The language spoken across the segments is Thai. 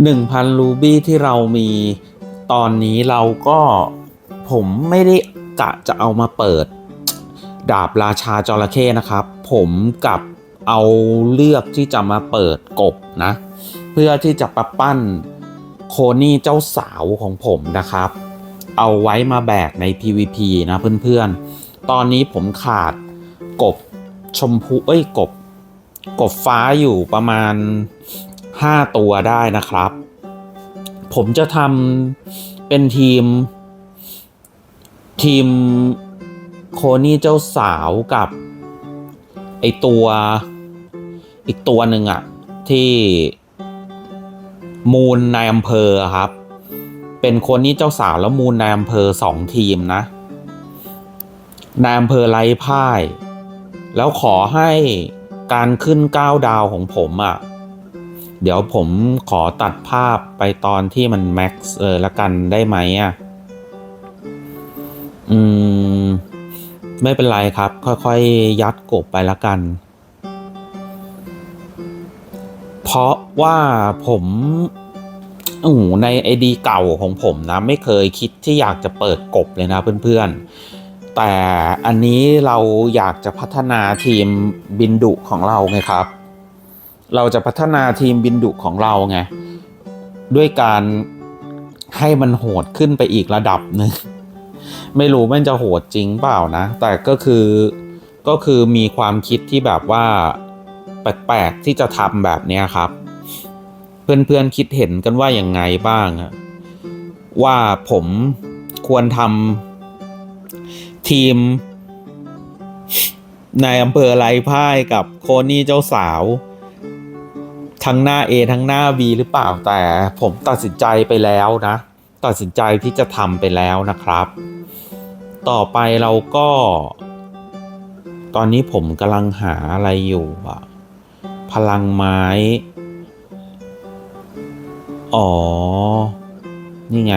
1,000 รูบี้ที่เรามีตอนนี้เราก็ผมไม่ได้กะจะเอามาเปิด ดาบราชาจระเข้นะครับ ผมกับเอาเลือกที่จะมาเปิดกบนะ เพื่อที่จะประปั้นโคนี่เจ้าสาวของผมนะครับ เอาไว้มาแบกใน PVP นะเพื่อนๆ ตอนนี้ผมขาดกบชมพูเอ้ยกบ กบฟ้าอยู่ประมาณ 5 ตัวได้นะครับ ผมจะทำเป็นทีม ทีมโคนี่เจ้าสาวกับ ไอตัวอีกตัวหนึ่งอะที่มูลในอำเภอครับ เป็นคนนี้เจ้าสาวแล้วมูลในอำเภอสองทีมนะในอำเภอไร้พ่าย แล้วขอให้การขึ้นก้าวดาวของผมอะ่ะ เดี๋ยวผมขอตัดภาพไปตอนที่มันแม็กซ์เออละกันได้ไหมอะ อืม ไม่เป็นไรครับ ค่อยๆ ยัดกบไปละกัน เพราะว่าผมโอ้โหในไอดีเก่าของผมนะ ไม่เคยคิดที่อยากจะเปิดกบเลยนะเพื่อนๆ แต่อันนี้เราอยากจะพัฒนาทีมบินดุของเราไงครับ เราจะพัฒนาทีมบินดุของเราไงด้วยการให้มันโหดขึ้นไปอีกระดับหนึ่งไม่รู้มันจะโหดจริงเปล่านะ แต่ก็คือก็คือมีความคิดที่แบบว่าแปลกๆที่จะทำแบบนี้ครับ เพื่อนๆคิดเห็นกันว่าอย่างไงบ้าง ว่าผมควรทำทีมในอำเภอไรพ่ายกับโคนี่เจ้าสาว ทั้งหน้า A ทั้งหน้า B หรือเปล่าแต่ผมตัดสินใจไปแล้วนะ ตัดสินใจที่จะทำไปแล้วนะครับ ต่อไปเราก็ ตอนนี้ผมกำลังหาอะไรอยู่อะพลังไม้ อ๋อ นี่ไง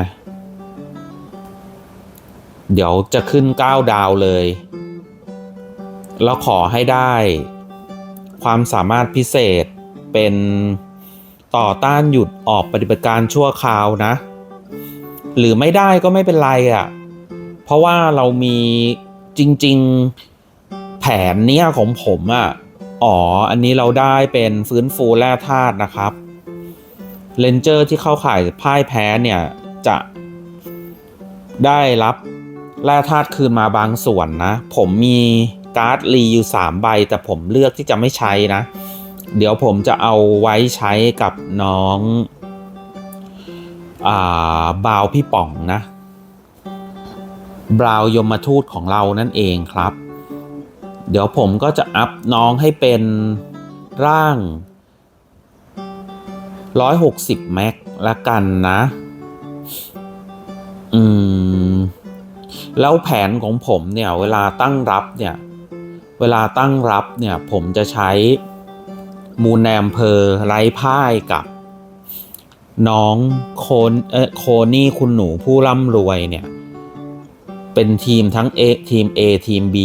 เดี๋ยวจะขึ้นก้าดาวเลย แล้วขอให้ได้ ความสามารถพิเศษ เป็นต่อต้านหยุดออกปฏิบัติการชั่วคราวนะ หรือไม่ได้ก็ไม่เป็นไรอะ่ะ เพราะว่าเรามีจริง ๆแผนเนี้ยของผมอะ่ะอ๋อ อันนี้เราได้เป็นฟื้นฟูแร่ธาตุนะครับเลนเจอร์ที่เข้าข่ายพ่ายแพ้เนี่ย จะได้รับแร่ธาตุคืนมาบางส่วนนะ ผมมีการ์ดรีอยู่3ใบ แต่ผมเลือกที่จะไม่ใช้นะ เดี๋ยวผมจะเอาไว้ใช้กับน้องอ่าบาวพี่ป๋องนะบราวยมทูตของเรานั่นเองครับ เดี๋ยวผมก็จะอัพน้องให้เป็นร่าง 160 แม็กละกันนะ อืม แล้วแผนของผมเนี่ย เวลาตั้งรับเนี่ย เวลาตั้งรับเนี่ย ผมจะใช้ มูลแนมเพอไร้พ่ายกับ น้องโคนเออโคนี่คุณหนูผู้ร่ำรวยเนี่ย เป็นทีมทั้ง A ทีม A ทีม B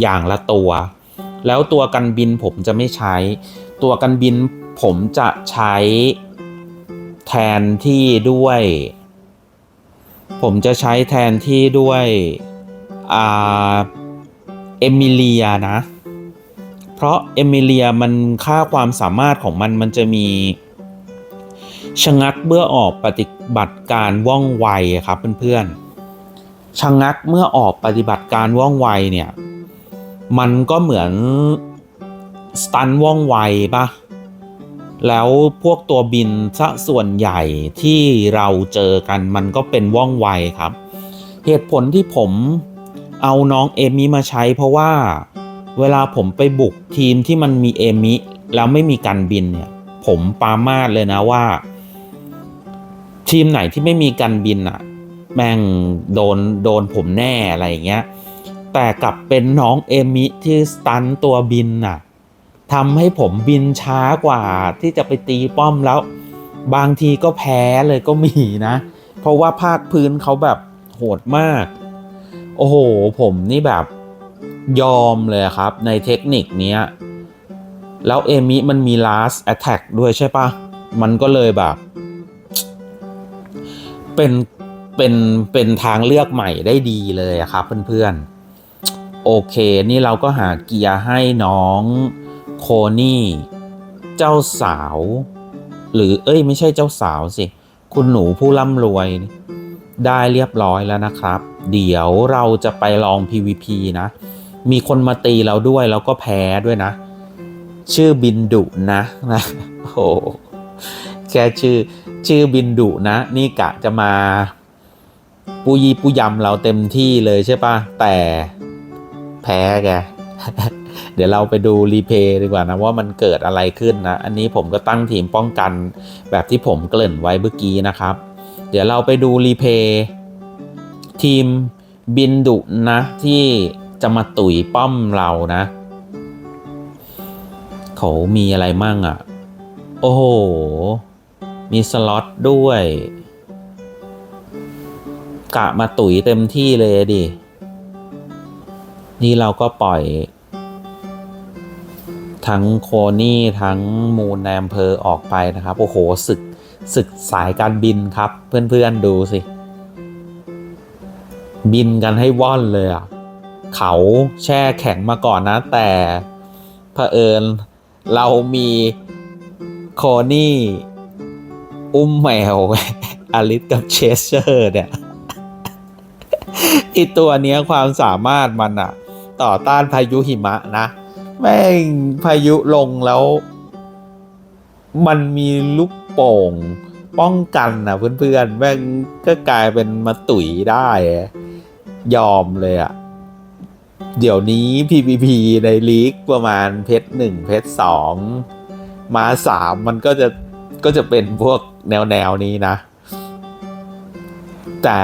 อย่างละตัว แล้วตัวกันบินผมจะไม่ใช้ ตัวกันบินผมจะใช้แทนที่ด้วย ผมจะใช้แทนที่ด้วยอ่าเอมิเลียนะ เพราะเอมิเลียมันค่าความสามารถของมันมันจะมีชะงักเมื่อออกปฏิบัติการว่องไวครับเพื่อนๆชะงักเมื่อออกปฏิบัติการว่องไวเนี่ยมันก็เหมือนสตันว่องไวปะแล้วพวกตัวบินซะส่วนใหญ่ที่เราเจอกันมันก็เป็นว่องไวครับ เหตุผลที่ผมเอาน้องเอมิมาใช้เพราะว่า เวลาผมไปบุกทีมที่มันมีเอมิแล้วไม่มีการบินเนี่ย ผมปามาดเลยนะว่า ทีมไหนที่ไม่มีการบินอะแม่งโดนโดนผมแน่อะไรอย่างเงี้ยแต่กลับเป็นน้องเอมิที่สตันตัวบินน่ะทำให้ผมบินช้ากว่าที่จะไปตีป้อมแล้ว บางทีก็แพ้เลยก็มีนะ เพราะว่าภาคพื้นเขาแบบโหดมาก โอ้โห ผมนี่แบบ ยอมเลยครับในเทคนิคเนี้ยแล้วเอมิมันมี last attack ด้วยใช่ปะมันก็เลยแบบ เป็นเป็นเป็นทางเลือกใหม่ได้ดีเลยครับเพื่อนๆ โอเค นี่เราก็หาเกียร์ให้น้องโคนี่ เจ้าสาว หรือเอ้ยไม่ใช่เจ้าสาวสิ คุณหนูผู้ร่ำรวยได้เรียบร้อยแล้วนะครับ เดี๋ยวเราจะไปลอง PVP นะ มีคนมาตีเราด้วยแล้วก็แพ้ด้วยนะ ชื่อบินดุนะนะโอ้โหแค่ชื่อชื่อบินดุนะ นี่กะจะมา ปูยีปูยำเราเต็มที่เลยใช่ปะแต่แพ้แกเดี๋ยวเราไปดูรีเพย์ดีกว่านะว่ามันเกิดอะไรขึ้นนะ อันนี้ผมก็ตั้งทีมป้องกันแบบที่ผมเกริ่นไว้เมื่อกี้นะครับ เดี๋ยวเราไปดูรีเพย์ทีมบินดุนะที่ จะมาตุ๋ยป้อมเรานะ เขามีอะไรมั่งอะ่ะ โอ้โห มีสล็อตด้วย กะมาตุ๋ยเต็มที่เลยดิ นี่เราก็ปล่อย ทั้งโคนี่ทั้งมูนแนมเพอออกไปนะครับ โอ้โหศึกศึกสายการบินครับ เพื่อนๆดูสิ บินกันให้ว่อนเลยอะ เขาแช่แข็งมาก่อนนะ แต่เผอิญเรามีโคนี่อุ้มแมวอลิสกับเชสเชอร์เนี่ยอีตัวเนี้ยความสามารถมันอะต่อต้านพายุหิมะนะ แม่งพายุลงแล้ว มันมีลูกโป่ง ป้องกันนะเพื่อนๆ แม่งก็กลายเป็นมาตุ๋ยได้ ยอมเลยอะ เดี๋ยวนี้ PVP ในลีกประมาณเพชรหนึ่งเพชรสองมาสามมันก็จะก็จะเป็นพวกแนวแนวนี้นะ แต่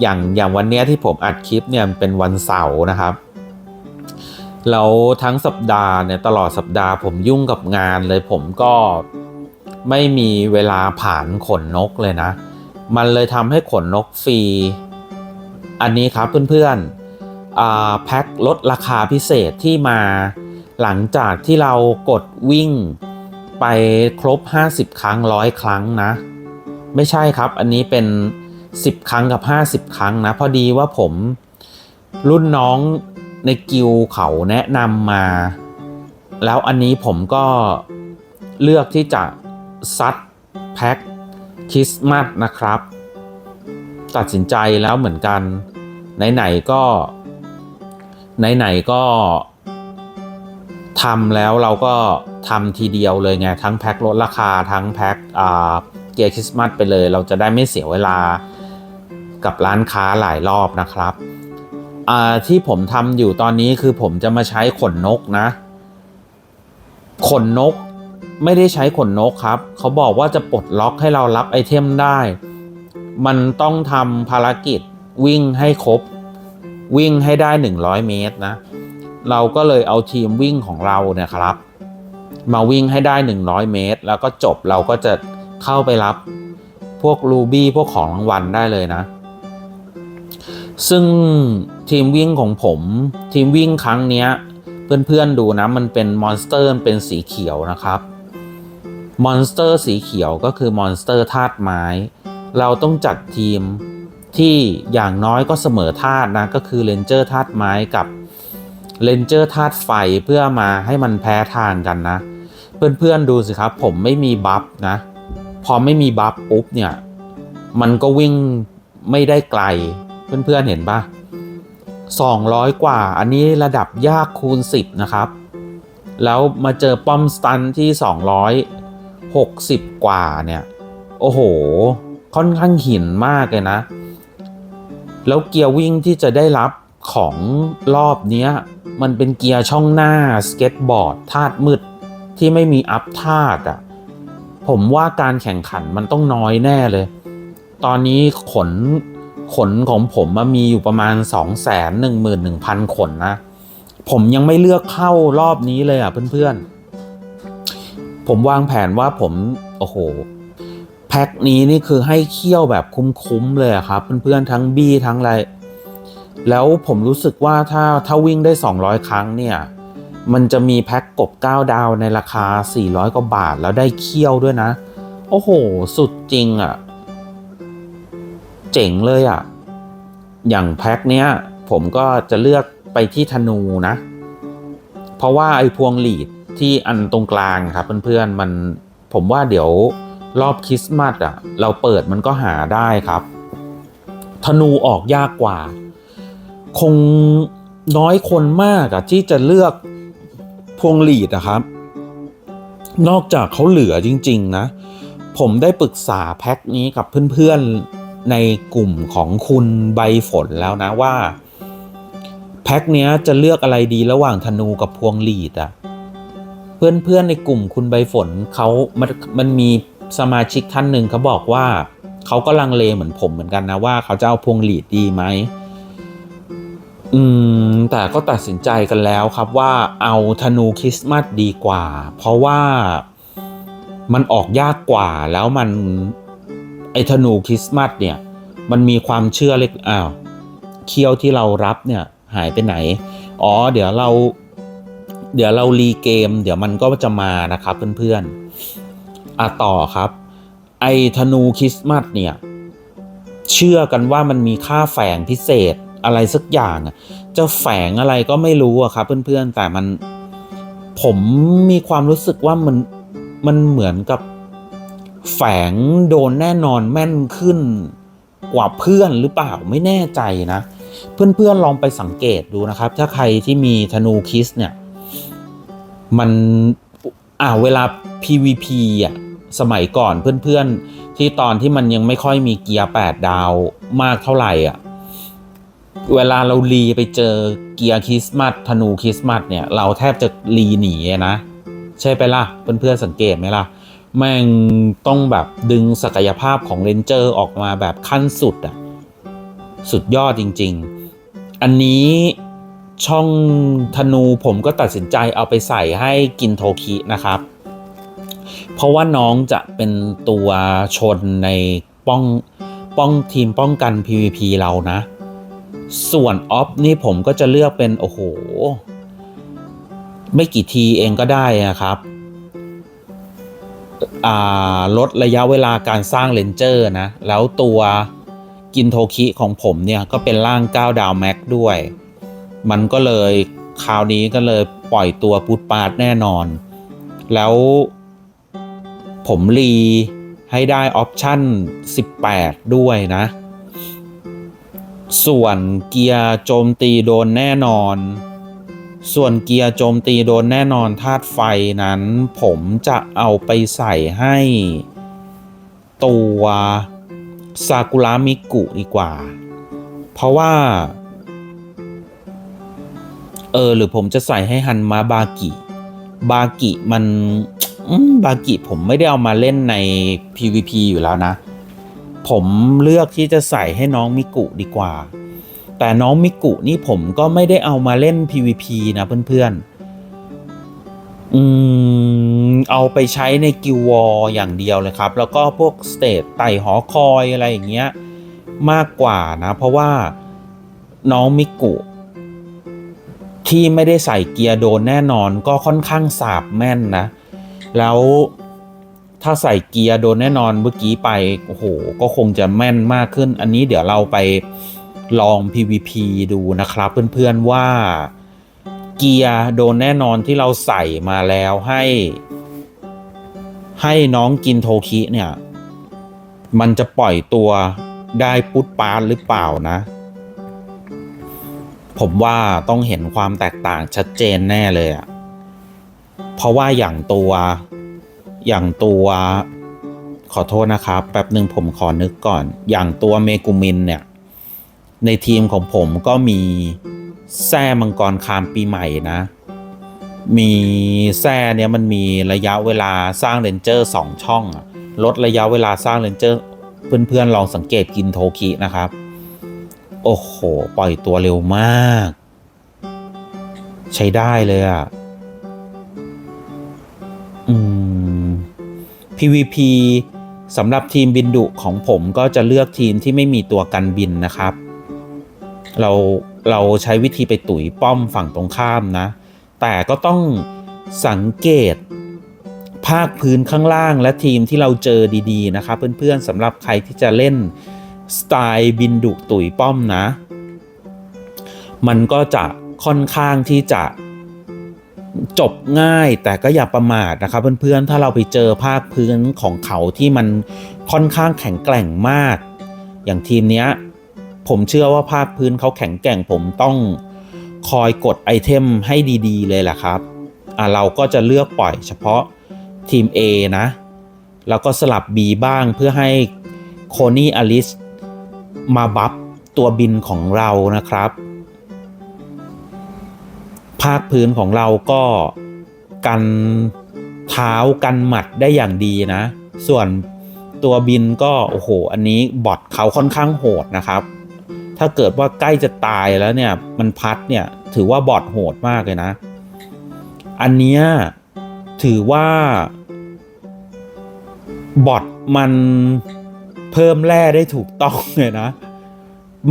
อย่างอย่างวันเนี้ยที่ผมอัดคลิปเนี่ยเป็นวันเสาร์นะครับแล้วทั้งสัปดาห์เนี่ยตลอดสัปดาห์ผมยุ่งกับงานเลยผมก็ไม่มีเวลาผ่านขนนกเลยนะ มันเลยทำให้ขนนกฟรี อันนี้ครับเพื่อนๆ แพ็คลดราคาพิเศษที่มาหลังจากที่เรากดวิ่งไปครบ 50 ครั้งร้อยครั้งนะ ไม่ใช่ครับอันนี้เป็น 10 ครั้งกับ 50 ครั้งนะ พอดีว่าผมรุ่นน้องในกิลเขาแนะนำมา แล้วอันนี้ผมก็เลือกที่จะซัดแพ็คคริสต์มาสนะครับ ตัดสินใจแล้วเหมือนกัน ไหน ๆ ก็ ไหนๆก็ทำแล้วเราก็ทำทีเดียวเลยไง ทั้งแพ็คลดราคาทั้งแพ็คอ่าเกียร์คริสต์มาสไปเลย เราจะได้ไม่เสียเวลากับร้านค้าหลายรอบนะครับอ่าที่ผมทำอยู่ตอนนี้คือผมจะมาใช้ขนนกนะ ขนนกไม่ได้ใช้ขนนกครับ เขาบอกว่าจะปลดล็อกให้เรารับไอเทมได้ มันต้องทำภารกิจวิ่งให้ครบ วิ่งให้ได้ 100 เมตรนะ เราก็เลยเอาทีมวิ่งของเราเนี่ยครับ มาวิ่งให้ได้ 100 เมตร แล้วก็จบเราก็จะเข้าไปรับพวกรูบี้พวกของรางวัลได้เลยนะ ซึ่งทีมวิ่งของผมทีมวิ่งครั้งนี้เพื่อนๆดูนะ มันเป็นมอนสเตอร์เป็นสีเขียวนะครับมอนสเตอร์สีเขียวก็คือมอนสเตอร์ธาตุไม้ เราต้องจัดทีม ที่อย่างน้อยก็เสมอธาตุนะก็คือเรนเจอร์ธาตุไม้กับเรนเจอร์ธาตุไฟเพื่อมาให้มันแพ้ทางกันนะ เพื่อนๆดูสิครับ ผมไม่มีบัฟนะ พอไม่มีบัฟปุ๊บเนี่ยมันก็วิ่งไม่ได้ไกล เพื่อนๆเห็นปะ200 กว่า อันนี้ระดับยากคูณ 10 นะครับ แล้วมาเจอป้อมสตันที่ 260 กว่าเนี่ย โอ้โห ค่อนข้างหินมากเลยนะ แล้วเกียร์วิ่งที่จะได้รับของรอบเนี้ยมันเป็นเกียร์ช่องหน้าสเก็ตบอร์ดธาตุมืดที่ไม่มีอัพธาตุอะผมว่าการแข่งขันมันต้องน้อยแน่เลย ตอนนี้ขนขนของผมมันมีอยู่ประมาณ 2 1 1 0 0 0 ขนนะ ผมยังไม่เลือกเข้ารอบนี้เลยอะเพื่อนๆ ผมวางแผนว่าผม โอ้โห แพ็คนี้นี่คือให้เคี่ยวแบบคุ้มๆเลยครับเพื่อนๆทั้งบี้ทั้งอะไร แล้วผมรู้สึกว่าถ้าถ้าวิ่งได้ 200 ครั้งเนี่ย มันจะมีแพ็คกบ 9 ดาวในราคา 400 กว่าบาทแล้วได้เคี่ยวด้วยนะ โอ้โห สุดจริงอะ่ะ เจ๋งเลยอะ่ะ อย่างแพ็คเนี้ย ผมก็จะเลือกไปที่ธนูนะ เพราะว่าไอ้พวงหลีดที่อันตรงกลางครับเพื่อนๆมันผมว่าเดี๋ยว รอบคริสต์มาสอะ เราเปิดมันก็หาได้ครับ ธนูออกยากกว่า คงน้อยคนมากอะ ที่จะเลือกพวงหลีดอะครับ นอกจากเขาเหลือจริง ๆ นะ ผมได้ปรึกษาแพ็คนี้กับเพื่อนๆในกลุ่มของคุณใบฝนแล้วนะว่า แพ็คเนี้ยจะเลือกอะไรดีระหว่างธนูกับพวงหลีดอะเพื่อนๆในกลุ่มคุณใบฝนเขามันมันมี สมาชิกท่านหนึ่งเขาบอกว่าเขาก็ลังเลเหมือนผมเหมือนกันนะว่าเขาจะเอาพวงหลีดดีไหมอืมแต่ก็ตัดสินใจกันแล้วครับว่าเอาธนูคริสต์มาสดีกว่า เพราะว่ามันออกยากกว่าแล้วมันไอ้ธนูคริสต์มาสเนี่ยมันมีความเชื่อเล็กอ้าวเคียวที่เรารับเนี่ยหายไปไหน อ๋อ เดี๋ยวเรา เดี๋ยวเรารีเกม เดี๋ยวมันก็จะมานะครับเพื่อนๆ อะต่อครับ ไอธนูคริสต์มาสเนี่ย เชื่อกันว่ามันมีค่าแฝงพิเศษอะไรสักอย่างจะแฝงอะไรก็ไม่รู้อะครับ เพื่อนๆแต่มันผมมีความรู้สึกว่ามันมันเหมือนกับแฝงโดนแน่นอนแม่นขึ้นกว่าเพื่อนหรือเปล่าไม่แน่ใจนะ เพื่อนๆลองไปสังเกตดูนะครับ ถ้าใครที่มีธนูคิสเนี่ย มันอ่าเวลา PVP อะ สมัยก่อนเพื่อนๆ ที่ตอนที่มันยังไม่ค่อยมีเกียร์8ดดาวมากเท่าไหร่อะเวลาเรารีไปเจอเกียร์คริสต์มาสธนูคริสต์มาสเนี่ย เราแทบจะรีหนีนะ ใช่ไปล่ะเพื่อนๆสังเกตไหมล่ะ แม่งต้องแบบดึงศักยภาพของเรนเจอร์ออกมาแบบขั้นสุดอะสุดยอดจริง ๆ อันนี้ช่องธนูผมก็ตัดสินใจเอาไปใส่ให้กินโทคินะครับ เพราะว่าน้องจะเป็นตัวชนในป้องป้องทีมป้องกัน PVP เรานะ ส่วนออฟนี่ผมก็จะเลือกเป็น โอ้โห ไม่กี่ทีเองก็ได้นะครับลดระยะเวลาการสร้างเลนเจอร์นะ แล้วตัวกินโทคิของผมเนี่ยก็เป็นร่าง 9 ดาวแม็กด้วย มันก็เลยคราวนี้ก็เลยปล่อยตัวพุทปาร์ตแน่นอน แล้ว ผมรีให้ได้ออปชั่น 18 ด้วยนะ ส่วนเกียร์โจมตีโดนแน่นอน ส่วนเกียร์โจมตีโดนแน่นอนธาตุไฟนั้น ผมจะเอาไปใส่ให้ ตัวซากุระมิกุดีกว่า เพราะว่า เออ หรือผมจะใส่ให้ฮันมาบากิ บากิมันอืม บากิผมไม่ได้เอามาเล่นใน PVP อยู่แล้วนะ ผมเลือกที่จะใส่ให้น้องมิกุดีกว่า แต่น้องมิกุนี่ผมก็ไม่ได้เอามาเล่น PVP นะเพื่อนๆ อืม เอาไปใช้ในกิววอลอย่างเดียวเลยครับ แล้วก็พวกสเตทไต่หอคอยอะไรอย่างเงี้ย มากกว่านะ เพราะว่าน้องมิกุที่ไม่ได้ใส่เกียร์โดนแน่นอนก็ค่อนข้างสาบแม่นนะ แล้วถ้าใส่เกียร์โดนแน่นอนเมื่อกี้ไป โอ้โห ก็คงจะแม่นมากขึ้น อันนี้เดี๋ยวเราไปลอง PVP ดูนะครับเพื่อนๆว่าเกียร์โดนแน่นอนที่เราใส่มาแล้วให้ ให้น้องกินโทคิเนี่ย มันจะปล่อยตัวได้ปุ๊ดปาร์หรือเปล่านะ ผมว่าต้องเห็นความแตกต่างชัดเจนแน่เลยอะ เพราะว่าอย่างตัวอย่างตัวขอโทษนะครับแป๊บหนึ่งผมขอนึกก่อน อย่างตัวเมกุมินเนี่ย ในทีมของผมก็มีแซ่มังกรคามปีใหม่นะ มีแซ่เนี่ยมันมีระยะเวลาสร้างเรนเจอร์สองช่องลดระยะเวลาสร้างเรนเจอร์เพื่อนๆ ลองสังเกตกินโทคินะครับ โอ้โห ปล่อยตัวเร็วมาก ใช้ได้เลยอะ PVP สำหรับทีมบินดุของผมก็จะเลือกทีมที่ไม่มีตัวกันบินนะครับ เราเราใช้วิธีไปตุ๋ยป้อมฝั่งตรงข้ามนะ แต่ก็ต้องสังเกตภาคพื้นข้างล่างและทีมที่เราเจอดีๆนะครับ เพื่อนๆสำหรับใครที่จะเล่นสไตล์บินดุตุ๋ยป้อมนะ มันก็จะค่อนข้างที่จะ จบง่ายแต่ก็อย่าประมาทนะครับเพื่อนๆ ถ้าเราไปเจอภาคพื้นของเขาที่มันค่อนข้างแข็งแกร่งมาก อย่างทีมเนี้ยผมเชื่อว่าภาคพื้นเขาแข็งแกร่งผมต้องคอยกดไอเทมให้ดีๆ เลยแหละครับอะเราก็จะเลือกปล่อยเฉพาะทีม A นะ แล้วก็สลับ B บ้างเพื่อให้โคนี่อลิสมาบัฟตัวบินของเรานะครับ ภาคพื้นของเราก็กันเท้ากันหมัดได้อย่างดีนะ ส่วนตัวบินก็โอ้โห อันนี้บอทเขาค่อนข้างโหดนะครับ ถ้าเกิดว่าใกล้จะตายแล้วเนี่ยมันพัดเนี่ยถือว่าบอทโหดมากเลยนะ อันเนี้ยถือว่าบอทมันเพิ่มแร่ได้ถูกต้องเลยนะ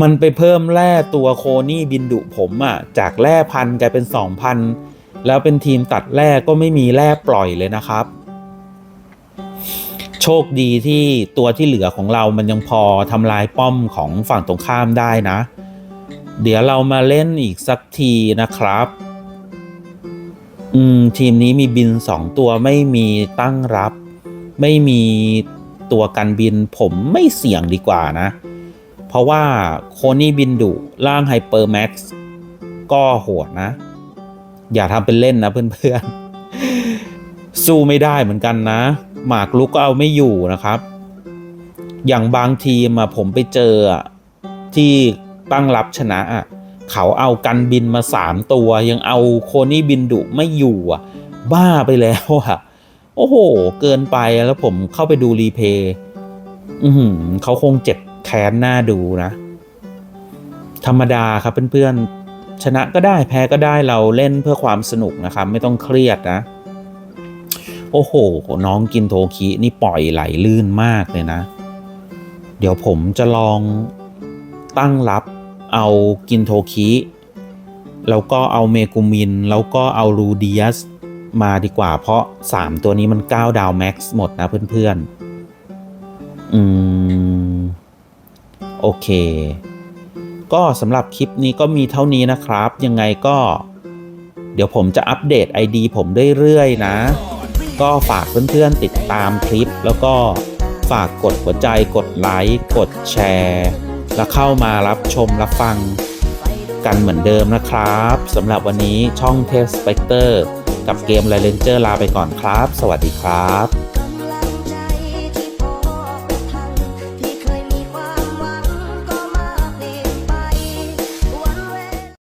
มันไปเพิ่มแร่ตัวโคนี่บินดุผมอะ่ะจากแร่พันกลายเป็นสองพันแล้วเป็นทีมตัดแร่ก็ไม่มีแร่ปล่อยเลยนะครับ โชคดีที่ตัวที่เหลือของเรามันยังพอทำลายป้อมของฝั่งตรงข้ามได้นะ เดี๋ยวเรามาเล่นอีกสักทีนะครับ อืม ทีมนี้มีบินสองตัวไม่มีตั้งรับ ไม่มีตัวกันบินผมไม่เสี่ยงดีกว่านะ เพราะว่าโคนี่บินดุร่างไฮเปอร์แม็กซ์ก็โหดนะ อย่าทำเป็นเล่นนะเพื่อนๆ สู้ไม่ได้เหมือนกันนะ หมากลุกก็เอาไม่อยู่นะครับ อย่างบางทีมอะผมไปเจอที่ตั้งรับชนะอะเขาเอากันบินมาสามตัว ยังเอาโคนี่บินดุไม่อยู่อะ บ้าไปแล้วอะ โอ้โห เกินไปแล้วผมเข้าไปดูรีเพย์เขาคงเจ็บ แค้นหน้าดูนะ ธรรมดาครับเพื่อนๆ ชนะก็ได้แพ้ก็ได้เราเล่นเพื่อความสนุกนะครับ ไม่ต้องเครียดนะ โอ้โห น้องกินโทคินี่ปล่อยไหลลื่นมากเลยนะ เดี๋ยวผมจะลองตั้งรับเอากินโทคิแล้วก็เอาเมกุมิน แล้วก็เอารูเดียสมาดีกว่า เพราะ 3 ตัวนี้มัน 9 ดาวแม็กซ์หมดนะเพื่อนๆ อืม โอเค ก็สำหรับคลิปนี้ก็มีเท่านี้นะครับ ยังไงก็ เดี๋ยวผมจะอัปเดต ID ผมเรื่อยๆนะ ก็ฝากเพื่อนๆติดตามคลิป แล้วก็ฝากกดหัวใจกดไลค์กดแชร์ แล้วเข้ามารับชมรับฟังกันเหมือนเดิมนะครับสำหรับวันนี้ช่องเทสสเปกเตอร์กับเกม r รเลนเจอร์ลาไปก่อนครับ สวัสดีครับ